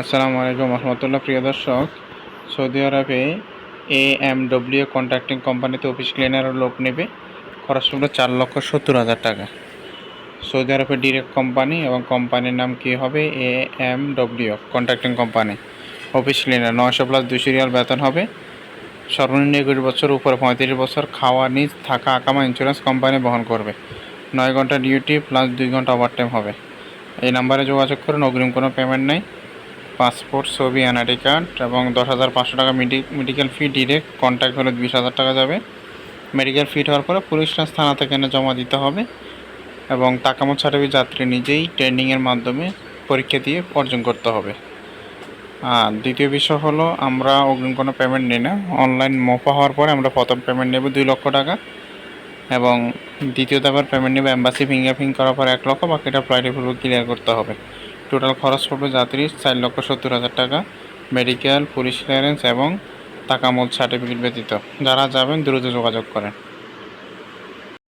আসসালামু আলাইকুম রহমতুল্লাহ, প্রিয় দর্শক। সৌদি আরবে এ এম ডব্লিউ কন্ট্রাক্টিং কোম্পানিতে অফিস ক্লিনারের লোক নেবে। খরচ পড়বে চার লক্ষ সত্তর হাজার টাকা। সৌদি আরবের ডিরেক্ট কোম্পানি এবং কোম্পানির নাম কি হবে? A M W contracting company office cleaner নয়শো প্লাস দুশো রিয়াল বেতন হবে। সর্বনিম্ন একুশ বছর, উপরে পঁয়ত্রিশ বছর, খাওয়া, নিজ, থাকা আকামা ইন্স্যুরেন্স কোম্পানি বহন করবে। নয় ঘণ্টা ডিউটি প্লাস দুই ঘণ্টা ওভারটাইম হবে। এই নাম্বারে যোগাযোগ করুন, অগ্রিম কোনো পেমেন্ট নেই। পাসপোর্ট, ছবি এনআইডি কার্ড এবং দশ হাজার পাঁচশো টাকা মেডিকেল ফি ডিরেক্ট কন্ট্যাক্ট হলে বিশ হাজার টাকা যাবে। মেডিকেল ফিট হওয়ার পরে পুলিশ থানা থেকে এনে জমা দিতে হবে এবং তাকামত সার্টিফিকেট যাত্রী নিজেই ট্রেনিংয়ের মাধ্যমে পরীক্ষা দিয়ে অর্জন করতে হবে। আর দ্বিতীয় বিষয় হলো, আমরা অগ্রিম কোনো পেমেন্ট নিই না। অনলাইন মোফা হওয়ার পরে আমরা প্রথম পেমেন্ট নেব দুই লক্ষ টাকা এবং দ্বিতীয় আবার পেমেন্ট নেবে অ্যাম্বাসি ফিঙ্গারপ্রিন্ট করার পর এক লক্ষ, বাকিটা ফ্লাইটে পুরো ক্লিয়ার করতে হবে। টোটাল খরচ পড়বে যাত্রী চার লক্ষ সত্তর হাজার টাকা মেডিকেল পুলিশ ক্লিয়ারেন্স এবং টাকা মূল সার্টিফিকেট ব্যতীত। যারা যাবেন দ্রুত যোগাযোগ করেন।